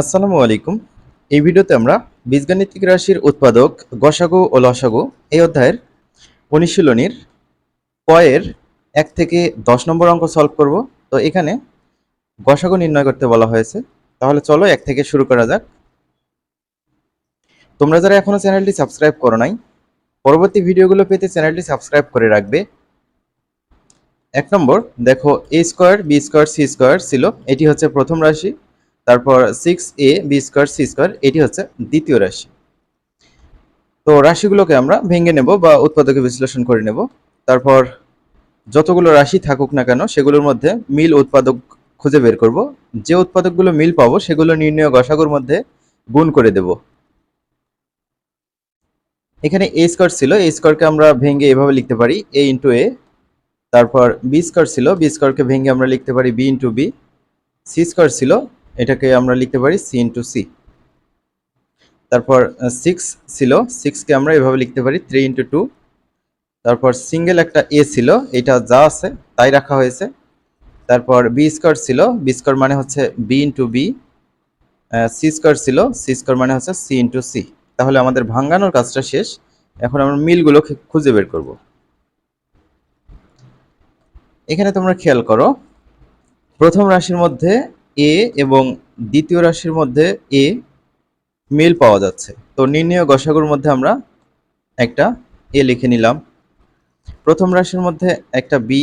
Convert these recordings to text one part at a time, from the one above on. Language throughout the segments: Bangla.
আসসালামু আলাইকুম। এই ভিডিওতে আমরা বীজগাণিতিক রাশির উৎপাদক গসাগু ও লসাগু এই অধ্যায়ের অনুশীলনীর কয়ের এক থেকে দশ নম্বর অঙ্ক সলভ করব। তো এখানে গসাগু নির্ণয় করতে বলা হয়েছে। তাহলে চলো এক থেকে শুরু করা যাক। তোমরা যারা এখনও চ্যানেলটি সাবস্ক্রাইব করো নাই, পরবর্তী ভিডিওগুলো পেতে চ্যানেলটি সাবস্ক্রাইব করে রাখবে। এক নম্বর, দেখো A square B square C square ছিল, এটি হচ্ছে প্রথম রাশি। তারপর six A B square C square এটি হচ্ছে দ্বিতীয় রাশি। তো রাশিগুলোকে আমরা ভেঙে নেব বা উৎপাদকে বিশ্লেষণ করে নেব। তারপর যতগুলো রাশি থাকুক না কেন, সেগুলোর মধ্যে মিল উৎপাদক খুঁজে বের করব। যে উৎপাদকগুলো মিল পাবো, সেগুলো নির্ণয় গসাগুর মধ্যে গুণ করে দেব। এখানে এ স্কোয়ার ছিল এ স্কোয়ারকে আমরা ভেঙে এভাবে লিখতে পারি এ ইন্টু এ তারপর বি স্কোয়ার ছিল বি স্কোয়ারকে ভেঙে আমরা লিখতে পারি B into B C square ছিল এটাকে আমরা লিখতে পারি সি ইন্টু সি তারপর সিক্স ছিল সিক্সকে আমরা এভাবে লিখতে পারি থ্রি ইন্টু টু তারপর সিঙ্গেল একটা এ ছিল, এটা যা আছে, তাই রাখা হয়েছে। তারপর বি স্কোয়ার ছিল বি স্কোয়ার মানে হচ্ছে B into B C square ছিল সি স্কোয়ার মানে হচ্ছে সি ইন্টু সি তাহলে আমাদের ভাঙ্গানোর কাজটা শেষ। এখন আমরা মিলগুলো খুঁজে বের করব। এখানে তোমরা খেয়াল করো, প্রথম রাশির মধ্যে এ এবং দ্বিতীয় রাশির মধ্যে এ মিল পাওয়া যাচ্ছে। তো নির্ণয় গসাগুর মধ্যে আমরা একটা এ লিখে নিলাম। প্রথম রাশির মধ্যে একটা বি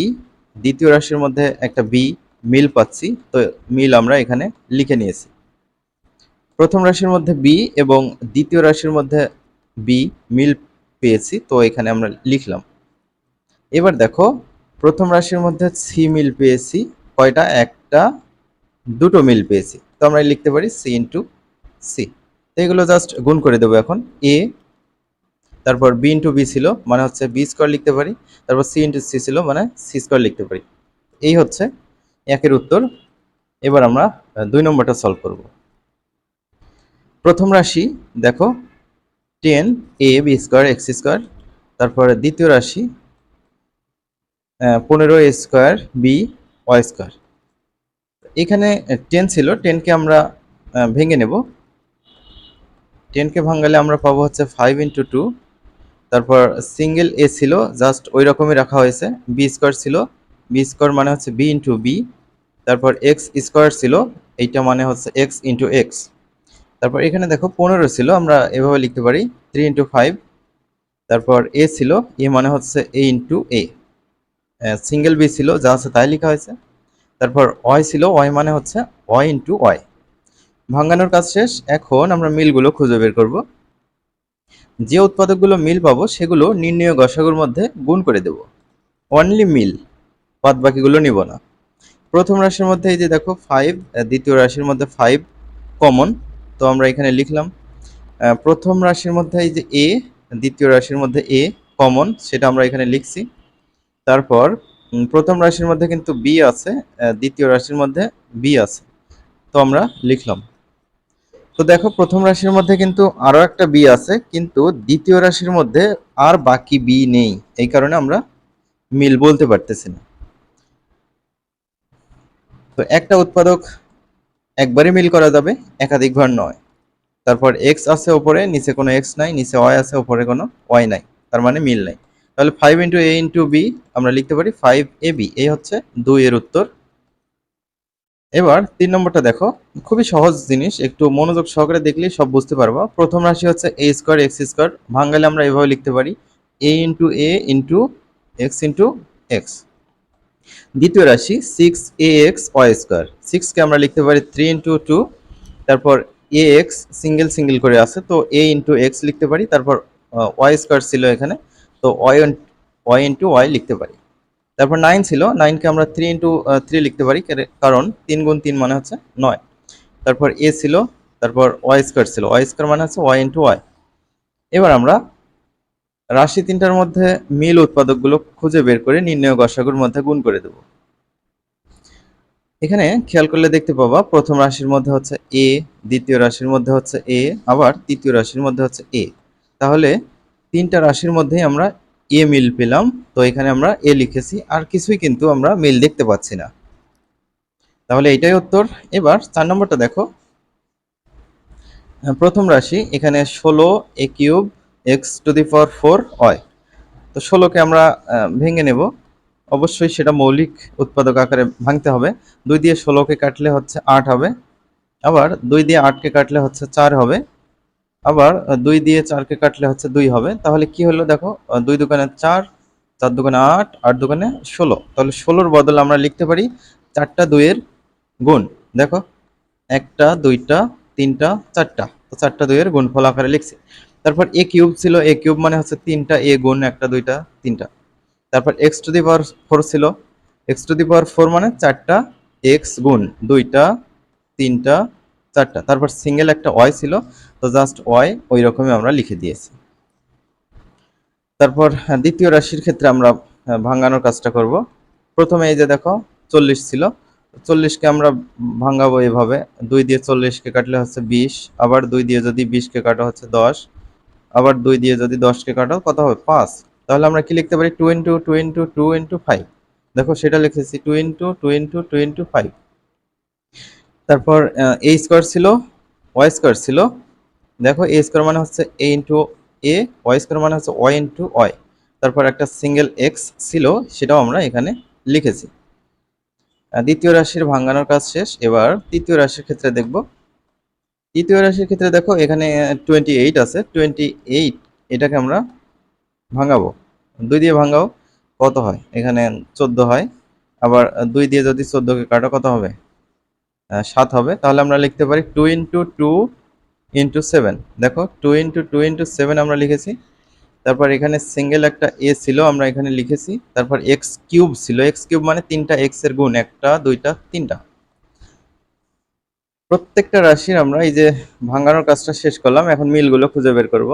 দ্বিতীয় রাশির মধ্যে একটা বি মিল পাচ্ছি, তো মিল আমরা এখানে লিখে নিয়েছি। প্রথম রাশির মধ্যে বি এবং দ্বিতীয় রাশির মধ্যে বি মিল পেয়েছি, তো এখানে আমরা লিখলাম। এবার দেখো, প্রথম রাশির মধ্যে সি মিল পেয়েছি, কয়টা? একটা দুটো মিল পেয়েছি। তো আমরা লিখতে পারি সি ইন্টু সি। এগুলো জাস্ট গুণ করে দেবো এখন। এ, তারপর বি ইন্টু বি ছিল মানে হচ্ছে বি স্কোয়ার লিখতে পারি। তারপর সি ইন্টু সি ছিল মানে সি স্কোয়ার লিখতে পারি। এই হচ্ছে একের উত্তর। এবার আমরা দুই নম্বরটা সলভ করব। প্রথম রাশি, দেখো, ten A B square X square. তারপরে দ্বিতীয় রাশি পনেরো স্কোয়ার বি ওয়াই স্কোয়ার। এখানে টেন ছিল টেনকে আমরা ভেঙে নেব। টেনকে ভাঙালে আমরা পাবো হচ্ছে ফাইভ ইন্টু টু তারপর সিঙ্গেল এ ছিল জাস্ট ওই রকমই রাখা হয়েছে। বি স্কোয়ার ছিল বি স্কোয়ার মানে হচ্ছে বি ইন্টু বি তারপর এক্স স্কোয়ার ছিল, এইটা মানে হচ্ছে এক্স ইন্টু এক্স তারপর এখানে দেখো পনেরো ছিল, আমরা এভাবে লিখতে পারি থ্রি ইন্টু ফাইভ তারপর এ ছিল এ মানে হচ্ছে A into A single B ছিল, যা আছে তাই লেখা হয়েছে। তারপর ওয়াই ছিল ওয়াই মানে হচ্ছে ওয়াই ইন্টু ওয়াই ভাঙানোর কাজ শেষ, এখন আমরা মিলগুলো খুঁজে বের করব। যে উৎপাদকগুলো মিল পাবো, সেগুলো নির্ণয় গসাগুর মধ্যে গুণ করে দেব। অনলি মিল বাদ বাকিগুলো নিব না। প্রথম রাশির মধ্যে এই যে দেখো ফাইভ দ্বিতীয় রাশির মধ্যে ফাইভ কমন তো আমরা এখানে লিখলাম প্রথম রাশির মধ্যে এই যে এ দ্বিতীয় রাশির মধ্যে এ কমন সেটা আমরা এখানে লিখছি। তারপর প্রথম রাশির মধ্যে কিন্তু বি আছে দ্বিতীয় রাশির মধ্যে বি আছে। তো আমরা লিখলাম। তো দেখো, প্রথম রাশির মধ্যে কিন্তু আরও একটা বি আছে, কিন্তু দ্বিতীয় রাশির মধ্যে আর বাকি বি নেই। এই কারণে আমরা মিল বলতে পারতেছি না। তো একটা উৎপাদক একবারে মিল করা যাবে একাধিকবার নয়। তারপর এক্স আছে ওপরে, নিচে কোনো এক্স নাই, নিচে ওয়াই আছে, ওপরে কোনো ওয়াই নাই। তার মানে মিল নাই। তাহলে five into A into B আমরা লিখতে পারি ফাইভ এ বি এই হচ্ছে দুই এর উত্তর। এবার তিন নম্বরটা দেখো, খুবই সহজ জিনিস, একটু মনোযোগ সহকারে দেখলেই সব বুঝতে পারব। প্রথম রাশি হচ্ছে এ স্কোয়ার এক্স স্কোয়ার ভাঙালে আমরা এভাবে লিখতে পারি A into A into X into X দ্বিতীয় রাশি six A X Y square সিক্সকে আমরা লিখতে পারি থ্রি ইন্টু টু তারপর এ এক্স সিঙ্গেল সিঙ্গেল করে আছে, তো এ ইন্টু এক্স লিখতে পারি, তারপর ওয়াই স্কোয়ার ছিল এখানে তো ওয়াই ওয়াই ইন্টু ওয়াই লিখতে পারি। তারপর নাইন ছিল নাইনকে আমরা থ্রি ইন্টু থ্রি লিখতে পারি, কারে- কারণ তিন গুণ তিন মানে হচ্ছে নয়। তারপর এ ছিল, তারপর ওয়াই স্কোয়ার ছিল ওয়াই স্কোয়ার মানে হচ্ছে ওয়াই ইন্টু ওয়াই এবার আমরা রাশি তিনটার মধ্যে মিল উৎপাদকগুলো খুঁজে বের করে নির্ণয় গসাগুর মধ্যে গুণ করে দেব। এখানে খেয়াল করলে দেখতে পাবা, প্রথম রাশির মধ্যে হচ্ছে এ দ্বিতীয় রাশির মধ্যে হচ্ছে এ আবার তৃতীয় রাশির মধ্যে হচ্ছে এ তাহলে তিনটা রাশির মধ্যেই আমরা এ মিল পেলাম। তো এখানে আমরা এ লিখেছি, আর কিছুই কিন্তু আমরা মিল দেখতে পাচ্ছি না। তাহলে এটাই উত্তর। এবার চার নম্বরটা দেখো। প্রথম রাশি, এখানে ষোলো A cube X to the power four Y. তো ষোলোকে আমরা ভেঙে নেব। অবশ্যই সেটা মৌলিক উৎপাদক আকারে ভাঙতে হবে। দুই দিয়ে ষোলোকে কাটলে হচ্ছে আট হবে। আবার দুই দিয়ে আটকে কাটলে হচ্ছে চার হবে। আবার দুই দিয়ে চারকে কাটলে হচ্ছে দুই হবে। তাহলে কি হলো দেখো দুই দোকানে চার চার দোকানে আট আট দোকানে ষোলো। তাহলে ষোলোর বদলে আমরা লিখতে পারি চারটা দুইয়ের গুণ। দেখো, একটা, দুইটা, তিনটা, চারটা। তো চারটা দুইয়ের গুণফল আকারে লিখছি। তারপর এ কিউব ছিল এ কিউব মানে হচ্ছে তিনটা এ গুণ একটা, দুইটা, তিনটা। তারপর X to the power four ছিল। X to the power four মানে চারটা এক্স গুণ দুইটা, তিনটা, চারটা। তারপর সিঙ্গেল একটা ওয়াই ছিল। জাস্ট ওয়াই ওই রকমই আমরা লিখে দিয়েছি। তারপর দ্বিতীয় রাশির ক্ষেত্রে আমরা ভাঙানোর কাজটা করব। প্রথমে এই যে দেখো, চল্লিশ ছিল। চল্লিশকে আমরা ভাঙাবো এভাবে। দুই দিয়ে চল্লিশকে কাটলে হচ্ছে বিশ। আবার দুই দিয়ে যদি বিশকে কাটা হচ্ছে দশ। আবার দুই দিয়ে যদি দশকে কাটো, কত হবে? পাঁচ। তাহলে আমরা কি লিখতে পারি? Two into two into two into five দেখো, সেটা লিখেছি। Two into two into two into five তারপর এ স্কোয়ার ছিল ওয়াই স্কোয়ার ছিল। দেখো এ স্কোয়ার মানে হচ্ছে A into A Y square মানে হচ্ছে ওয়াই ইন্টু ওয়াই তারপর একটা সিঙ্গেল এক্স ছিল, সেটাও আমরা এখানে লিখেছি। দ্বিতীয় রাশির ভাঙানোর কাজ শেষ। এবার তৃতীয় রাশির ক্ষেত্রে দেখব। তৃতীয় রাশির ক্ষেত্রে দেখো, এখানে টোয়েন্টি এইট আছে। টোয়েন্টি এইট এটাকে আমরা ভাঙাবো। দুই দিয়ে ভাঙাও, কত হয়? এখানে চোদ্দ হয়। আবার দুই দিয়ে যদি চোদ্দোকে কাটো, কত হবে? সাত হবে। তাহলে আমরা লিখতে পারি two into two into seven দেখো two into two into seven আমরা লিখেছি। তারপর এখানে সিঙ্গেল একটা এ ছিল, আমরা এখানে লিখেছি। তারপর এক্স কিউব ছিল। এক্স কিউব মানে তিনটা এক্সের গুণ, একটা, দুইটা, তিনটা। প্রত্যেকটা রাশির আমরা এই যে ভাঙানোর কাজটা শেষ করলাম, এখন মিলগুলো খুঁজে বের করব।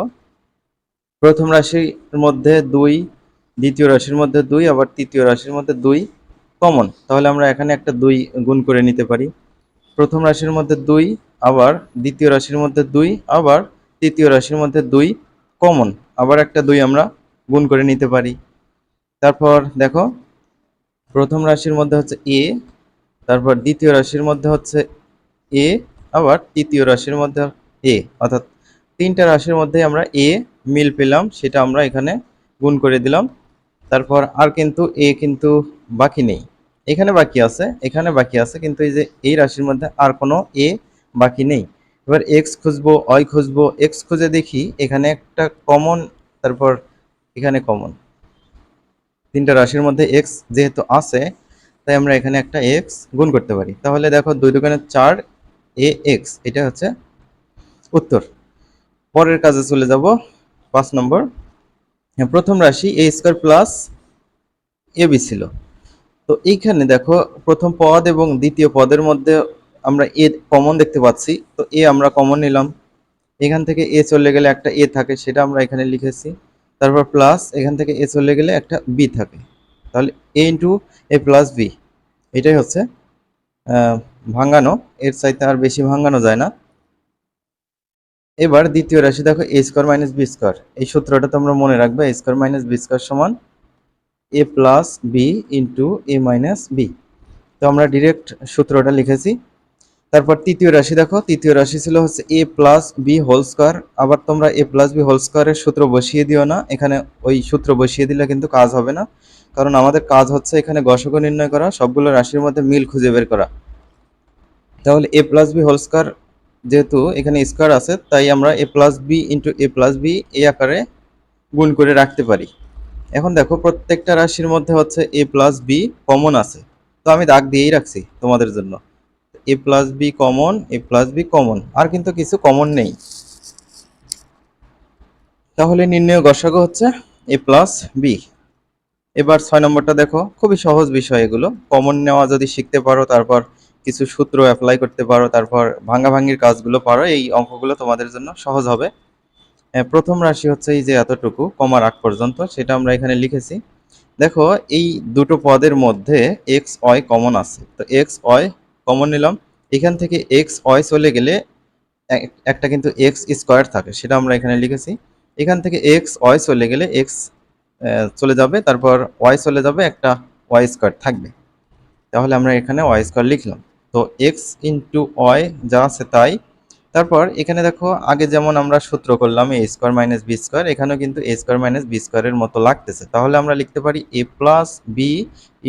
প্রথম রাশির মধ্যে দুই, দ্বিতীয় রাশির মধ্যে দুই, আবার তৃতীয় রাশির মধ্যে দুই কমন তাহলে আমরা এখানে একটা দুই গুণ করে নিতে পারি। প্রথম রাশির মধ্যে দুই আবার দ্বিতীয় রাশির মধ্যে দুই, আবার তৃতীয় রাশির মধ্যে দুই কমন। আবার একটা দুই আমরা গুণ করে নিতে পারি। তারপর দেখো, প্রথম রাশির মধ্যে হচ্ছে এ, তারপর দ্বিতীয় রাশির মধ্যে হচ্ছে এ, আবার তৃতীয় রাশির মধ্যে এ। অর্থাৎ তিনটা রাশির মধ্যে আমরা এ মিল পেলাম, সেটা আমরা এখানে গুণ করে দিলাম। তারপর আর কিন্তু এ কিন্তু বাকি নেই। এখানে বাকি আছে, এখানে বাকি আছে, কিন্তু এই যে এই রাশির মধ্যে আর কোনো এ বাকি নেই। এবার এক্স খুঁজবো ওয়াই খুঁজবো এক্স খুঁজে দেখি এখানে একটা কমন তারপর এখানে কমন তিনটা রাশির মধ্যে এক্স যেহেতু আছে তাই আমরা এখানে একটা এক্স গুণ করতে পারি। তাহলে দেখো দুই দোকানে চার এ এক্স এটা হচ্ছে উত্তর। পরের কাজে চলে যাব পাঁচ নম্বর। হ্যাঁ, প্রথম রাশি A square plus A B ছিল। তো এইখানে দেখো প্রথম পদ এবং দ্বিতীয় পদের মধ্যে আমরা এ কমন দেখতে পাচ্ছি। তো এ আমরা কমন নিলাম। এখান থেকে এ চলে গেলে একটা এ থাকে, সেটা আমরা এখানে লিখেছি। তারপর প্লাস এখান থেকে এ চলে গেলে একটা বি থাকে। তাহলে A into A plus B এটাই হচ্ছে ভাঙানো এর চাইতে আর বেশি ভাঙানো যায় না। এবার দ্বিতীয় রাশি, দেখো A square minus B square এই সূত্রটা তোমরা মনে রাখবে A square minus B square সমান A plus B into A minus B তো আমরা ডিরেক্ট সূত্রটা লিখেছি। তারপর তৃতীয় রাশি দেখো, তৃতীয় রাশি ছিল হচ্ছে A plus B whole square আবার তোমরা এ প্লাস বি হোল স্কোয়ারের সূত্র বসিয়ে দিও না, এখানে ওই সূত্র বসিয়ে দিলে কিন্তু কাজ হবে না। কারণ আমাদের কাজ হচ্ছে এখানে গসক নির্ণয় করা, সবগুলো রাশির মধ্যে মিল খুঁজে বের করা। তাহলে A plus B whole square যেহেতু এখানে স্কোয়ার আছে, তাই আমরা A plus B into A plus B এই আকারে গুণ করে রাখতে পারি। এখন দেখো, প্রত্যেকটা রাশির মধ্যে হচ্ছে এ প্লাস বি কমন আছে। তো আমি দাগ দিয়েই রাখছি তোমাদের জন্য। A plus B common A plus B common আর কিন্তু কিছু কমন নেই। তাহলে নির্ণয় গসাগু হচ্ছে এ প্লাস বি এবার ছয় নম্বরটা দেখো, খুবই সহজ বিষয় এগুলো। কমন নেওয়া যদি শিখতে পারো, তারপর কিছু সূত্র অ্যাপ্লাই করতে পারো, তারপর ভাঙাভাঙির কাজগুলো পারো, এই অঙ্কগুলো তোমাদের জন্য সহজ হবে। প্রথম রাশি হচ্ছে এই যে এতটুকু, কমার আগ পর্যন্ত, সেটা আমরা এখানে লিখেছি। দেখো, এই দুটো পদের মধ্যে এক্স ওয়াই কমন আছে। তো এক্স ওয়াই কমন নিলাম। এখান থেকে এক্স ওয়াই চলে গেলে এক- একটা কিন্তু এক্স স্কোয়ার থাকে, সেটা আমরা এখানে লিখেছি। এখান থেকে এক্স ওয়াই চলে গেলে এক্স চলে যাবে, তারপর ওয়াই চলে যাবে, একটা ওয়াই স্কোয়ার থাকবে। তাহলে আমরা এখানে ওয়াই স্কোয়ার লিখলাম। তো এক্স ইন্টু ওয়াই যা আছে তাই তারপর এখানে দেখো, আগে যেমন আমরা সূত্র করলাম A square minus B square এখানেও কিন্তু এ স্কোয়ার মাইনাস বি স্কোয়ারের মতো লাগতেছে। তাহলে আমরা লিখতে পারি A plus B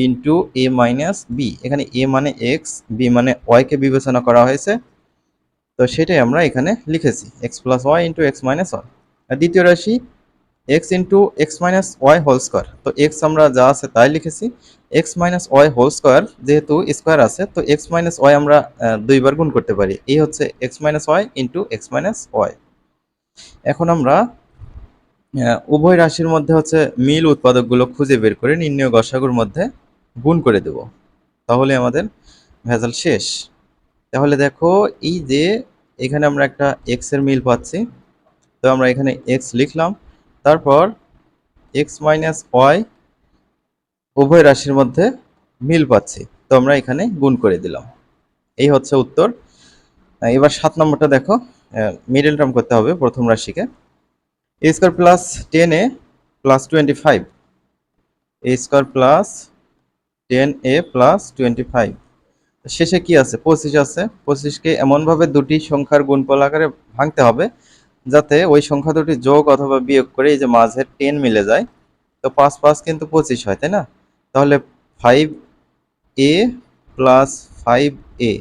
into A minus B এখানে এ মানে এক্স বি মানে ওয়াইকে বিবেচনা করা হয়েছে। তো সেটাই আমরা এখানে লিখেছি X plus Y into X minus Y আর দ্বিতীয় রাশি X into X minus Y whole square তো এক্স আমরা যা আছে তাই লিখেছি। X minus Y whole square যেহেতু স্কোয়ার আছে, তো এক্স মাইনাস ওয়াই আমরা দুইবার গুণ করতে পারি। এই হচ্ছে X minus Y into X minus Y এখন আমরা উভয় রাশির মধ্যে হচ্ছে মিল উৎপাদকগুলো খুঁজে বের করে নির্ণয় গসাগুর মধ্যে গুণ করে দেব। তাহলে আমাদের ভেজাল শেষ। তাহলে দেখো, এই যে এখানে আমরা একটা এক্সের মিল পাচ্ছি, তো আমরা এখানে এক্স লিখলাম। তারপর এক্স মাইনাস ওয়াই উভয় রাশির মধ্যে মিল পাচ্ছি। তো আমরা এখানে গুণ করে দিলাম। এই হচ্ছে উত্তর। এবার সাত নম্বরটা দেখো। মিডল টার্ম করতে হবে প্রথম রাশিকে। A square plus ten A plus twenty five A square plus ten A plus twenty five শেষে কি আছে? পঁচিশ আছে। পঁচিশকে এমনভাবে দুটি সংখ্যার গুণফল আকারে ভাঙতে হবে যাতে ওই সংখ্যা দুটি যোগ অথবা বিয়োগ করে এই যে মাঝের টেন মিলে যায়, তো পাঁচ পাঁচ কিন্তু পঁচিশ হয়, তাই না? তাহলে five A plus five A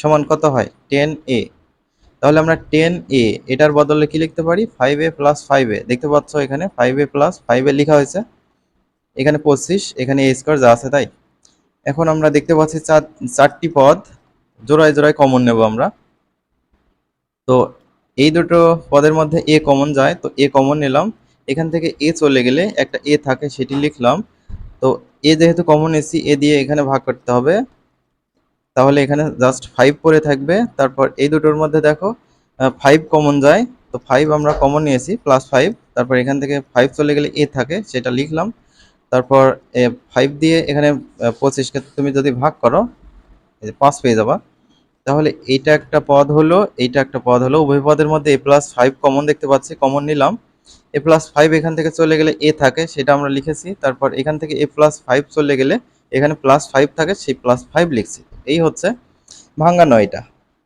সমান কত হয়? টেন এ তাহলে আমরা টেন এ এটার বদলে কি লিখতে পারি? Five A plus five A দেখতে পাচ্ছ এখানে five A plus five A লেখা হয়েছে। এখানে পঁচিশ, এখানে এ স্কোয়ার যা আছে তাই। এখন আমরা দেখতে পাচ্ছি চার, চারটি পদ, জোড়ায় জোড়ায় কমন নেব আমরা। তো এই দুটো পদের মধ্যে এ কমন যায়, তো এ কমন নিলাম। এখান থেকে এ চলে গেলে একটা এ থাকে, সেটি লিখলাম। তো এ যেহেতু কমন এসি এ দিয়ে এখানে ভাগ করতে হবে। তাহলে এখানে জাস্ট ফাইভ পরে থাকবে। তারপর এই দুটোর মধ্যে দেখো ফাইভ কমন যায়। তো ফাইভ আমরা কমন নিয়েছি প্লাস ফাইভ তারপর এখান থেকে ফাইভ চলে গেলে এ থাকে, সেটা লিখলাম। তারপর ফাইভ দিয়ে এখানে পঁচিশকে তুমি যদি ভাগ করো পাঁচ পেয়ে যাবা। তাহলে এইটা একটা পদ হলো, এইটা একটা পদ হলো। উভয় পদের মধ্যে এ প্লাস ফাইভ কমন দেখতে পাচ্ছি কমন নিলাম। এ প্লাস ফাইভ এখান থেকে চলে গেলে এ থাকে, সেটা আমরা লিখেছি। তারপর এখান থেকে এ প্লাস ফাইভ চলে গেলে এখানে প্লাস ফাইভ থাকে, সেই প্লাস ফাইভ লিখছি। এই হচ্ছে ভাঙ্গানো এটা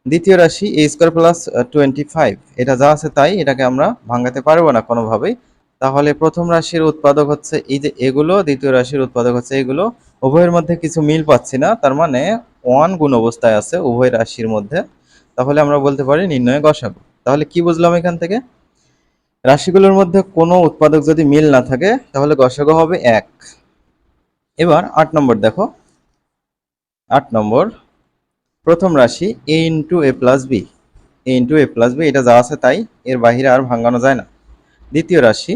দ্বিতীয় রাশি, A square plus twenty five এটা যা আছে তাই, এটাকে আমরা ভাঙাতে পারব না কোনোভাবেই। তাহলে প্রথম রাশির উৎপাদক হচ্ছে এই যে এগুলো, দ্বিতীয় রাশির উৎপাদক হচ্ছে এগুলো। উভয়ের মধ্যে কিছু মিল পাচ্ছি না, তার মানে ওয়ান গুণ অবস্থায় আছে উভয় রাশির মধ্যে, তাহলে আমরা বলতে পারি নির্ণয় গসাগু তাহলে কি বুঝলাম এখান থেকে? রাশিগুলোর মধ্যে কোনো উৎপাদক যদি মিল না থাকে, তাহলে গসাগু হবে এক। এবার আট নম্বর দেখো। আট নম্বর, প্রথম রাশি A into A plus B. A into A plus B, এটা যা আছে তাই, এর বাহিরে আর ভাঙানো যায় না। দ্বিতীয় রাশি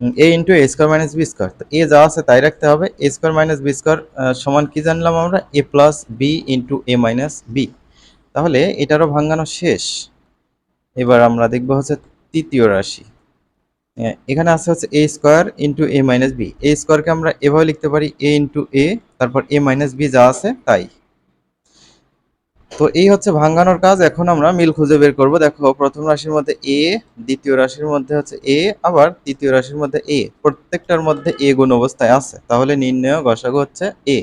A into A square minus B square তো এ যা আছে তাই রাখতে হবে। A square minus B square সমান কি জানলাম আমরা? A plus B into A minus B তাহলে এটারও ভাঙানো শেষ। এবার আমরা দেখব হচ্ছে তৃতীয় রাশি। আহ, এখানে আছে হচ্ছে A square into A minus B A স্কোয়ারকে আমরা এভাবে লিখতে পারি। এ ইন্টু এ তারপর এ মাইনাস বি যা আছে তাই। তো এই হচ্ছে ভাঙানোর কাজ। এখন আমরা মিল খুঁজে বের করব। দেখো, প্রথম রাশির মধ্যে এ দ্বিতীয় রাশির মধ্যে হচ্ছে এ আবার তৃতীয় রাশির মধ্যে এ প্রত্যেকটার মধ্যে এ গুণ অবস্থায় আছে। তাহলে নির্ণয় গসাগু হচ্ছে এ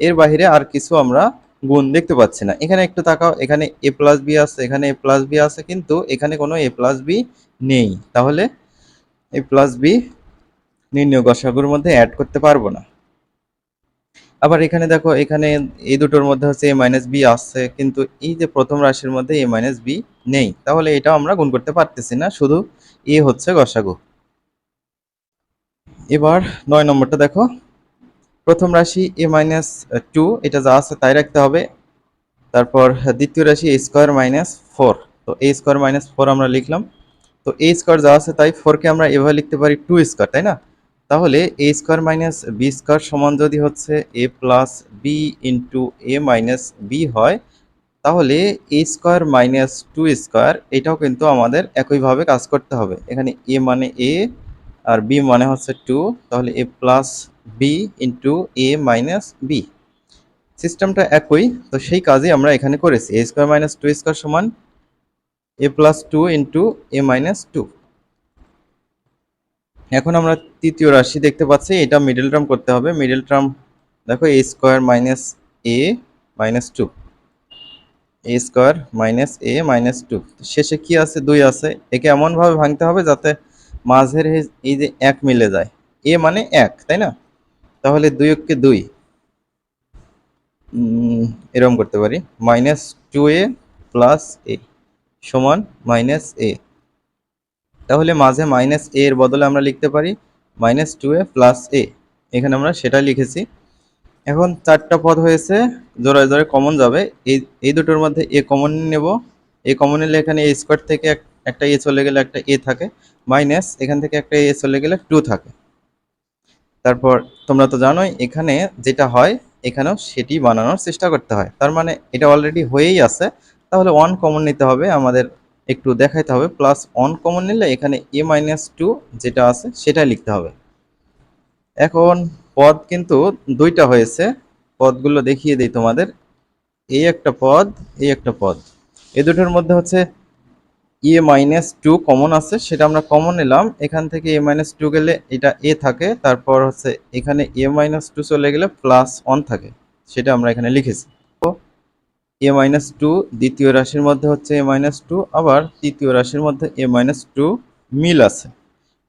এর বাইরে আর কিছু আমরা গুণ দেখতে পাচ্ছি না। এখানে একটু তাকাও। এখানে এ প্লাস বি আছে, এখানে এ প্লাস বি আছে, কিন্তু এখানে কোনো এ প্লাস বি নেই। তাহলে এ প্লাস বি নির্ণয় গসাগুর মধ্যে অ্যাড করতে পারব না। আবার এখানে দেখো, এখানে এই দুটোর মধ্যে হচ্ছে এ মাইনাস বি আসছে, কিন্তু এই যে প্রথম রাশির মধ্যে এ মাইনাস বি নেই, তাহলে এটাও আমরা গুণ করতে পারতেছি না, শুধু এ হচ্ছে গসাগু। এবার নয় নম্বরটা দেখো, প্রথম রাশি এ মাইনাস টু এটা যা আছে তাই রাখতে হবে। তারপর দ্বিতীয় রাশি এ স্কোয়ার মাইনাস ফোর তো এ স্কোয়ার মাইনাস ফোর আমরা লিখলাম। তো এ স্কোয়ার যা আছে তাই ফোরকে আমরা এভাবে লিখতে পারি টু স্কোয়ার তাই না? তাহলে A square minus B square সমান যদি হচ্ছে A plus B into A minus B হয়, তাহলে A square minus two square এটাও কিন্তু আমাদের একইভাবে কাজ করতে হবে। এখানে এ মানে এ আর বি মানে হচ্ছে টু তাহলে A plus B into A minus B সিস্টেমটা একই, তো সেই কাজই আমরা এখানে করেছি। A square minus two square সমান A plus two into A minus two এখন আমরা তৃতীয় রাশি দেখতে পাচ্ছি এটা মিডল টার্ম করতে হবে। মিডল টার্ম দেখো A square minus A minus two A square minus A minus two শেষে কি আছে? দুই আছে। একে এমনভাবে ভাঙতে হবে যাতে মাঝের এই- যে এক মিলে যায়। এ মানে এক তাই না? তাহলে দুই এককে দুই। উম, এরকম করতে পারি। Minus two A plus A সমান মাইনাস এ তাহলে মাঝে মাইনাস এ এর বদলে আমরা লিখতে পারি minus two A plus A এখানে আমরা সেটা লিখেছি। এখন চারটা পদ হয়েছে, জোড়ায় জোড়ায় কমন যাবে। এই এই দুটোর মধ্যে এ কমন নেব। এ কমন নিলে এখানে এ স্কোয়ার থেকে একটা এ চলে গেলে একটা এ থাকে। মাইনাস এখান থেকে একটা এ চলে গেলে টু থাকে। তারপর তোমরা তো জানোই, এখানে যেটা হয়, এখানেও সেটি বানানোর চেষ্টা করতে হয়। তার মানে এটা অলরেডি হয়েই আছে। তাহলে ওয়ান কমন নিতে হবে আমাদের একটু দেখাইতে হবে প্লাস ওয়ান কমন নিলে এখানে এ মাইনাস টু যেটা আছে সেটা লিখতে হবে। এখন পদ কিন্তু দুইটা হয়েছে, পদগুলো দেখিয়ে দিই তোমাদের। এই একটা পদ, এই একটা পদ। এই দুটোর মধ্যে হচ্ছে এ মাইনাস টু কমন আছে, সেটা আমরা কমন নিলাম। এখান থেকে এ মাইনাস টু গেলে এটা এ থাকে, তারপর হচ্ছে এখানে এ মাইনাস টু চলে গেলে প্লাস ওয়ান থাকে, সেটা আমরা এখানে লিখেছি। এ মাইনাস টু দ্বিতীয় রাশির মধ্যে হচ্ছে এ মাইনাস টু, আবার তৃতীয় রাশির মধ্যে এ মাইনাস টু মিল আছে।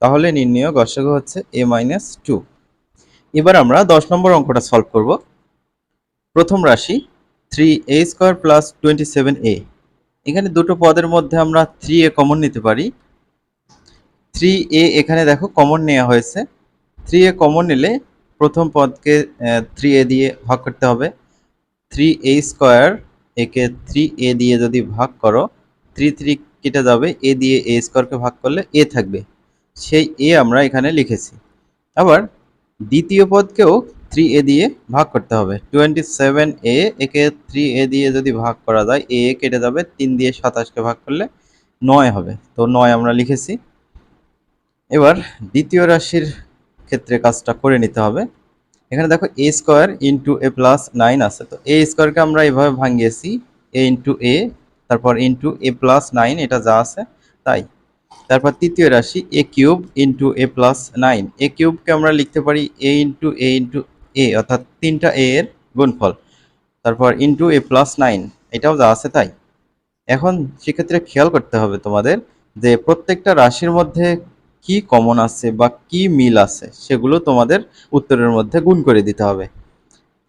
তাহলে নির্ণয় গসাগু হচ্ছে এ মাইনাস টু। এবার আমরা দশ নম্বর অঙ্কটা সলভ করব। প্রথম রাশি three A square plus twenty seven A. এখানে দুটো পদের মধ্যে আমরা থ্রি এ কমন নিতে পারি। থ্রি এ এখানে দেখো কমন নেওয়া হয়েছে। থ্রি এ কমন নিলে প্রথম পদকে থ্রি এ দিয়ে ভাগ করতে হবে। থ্রি এ স্কোয়ার একে থ্রি এ দিয়ে যদি ভাগ করো থ্রি থ্রি কেটে যাবে এ দিয়ে এ স্কোয়ারকে ভাগ করলে এ থাকবে। সেই এ আমরা এখানে লিখেছি। আবার দ্বিতীয় পদকেও থ্রি এ দিয়ে ভাগ করতে হবে। টোয়েন্টি সেভেন এ একে থ্রি এ দিয়ে যদি ভাগ করা যায় এ কেটে যাবে, তিন দিয়ে সাতাশকে ভাগ করলে নয় হবে। তো নয় আমরা লিখেছি। এবার দ্বিতীয় রাশির ক্ষেত্রে কাজটা করে নিতে হবে। এখানে দেখো A square into A plus nine আছে। তো এ স্কোয়ারকে আমরা এভাবে ভাঙিয়েছি এ ইন্টু এ তারপর ইন্টু এ প্লাস নাইন এটা যা আছে, তাই। তারপর তৃতীয় রাশি A cube into A plus nine A কিউবকে আমরা লিখতে পারি এ ইন্টু এ ইন্টু এ অর্থাৎ তিনটা এ এর গুণফল। তারপর ইন্টু এ প্লাস নাইন এটাও যা আছে, তাই। এখন সেক্ষেত্রে খেয়াল করতে হবে তোমাদের যে প্রত্যেকটা রাশির মধ্যে কি কমন আছে বা কি মিল আছে, সেগুলো তোমাদের উত্তরের মধ্যে গুণ করে দিতে হবে।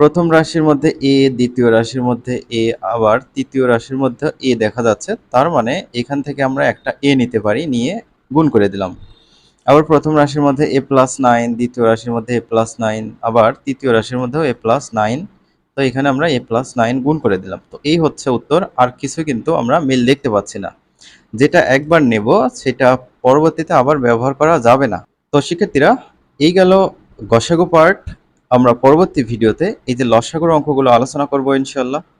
প্রথম রাশির মধ্যে এ দ্বিতীয় রাশির মধ্যে এ আবার তৃতীয় রাশির মধ্যে এ দেখা যাচ্ছে, তার মানে এখান থেকে আমরা একটা এ নিতে পারি, নিয়ে গুণ করে দিলাম। আবার প্রথম রাশির মধ্যে এ প্লাস নাইন দ্বিতীয় রাশির মধ্যে এ প্লাস নাইন আবার তৃতীয় রাশির মধ্যেও এ প্লাস নাইন তো এখানে আমরা এ প্লাস নাইন গুণ করে দিলাম। তো এই হচ্ছে উত্তর, আর কিছু কিন্তু আমরা মিল দেখতে পাচ্ছি না। যেটা একবার নেব, সেটা পরবর্তীতে আবার ব্যবহার করা যাবে না। তো শিক্ষার্থীরা, এই গেল গসাগু পার্ট আমরা পরবর্তী ভিডিওতে এই যে লসাগুর অঙ্কগুলো আলোচনা করব ইনশাল্লাহ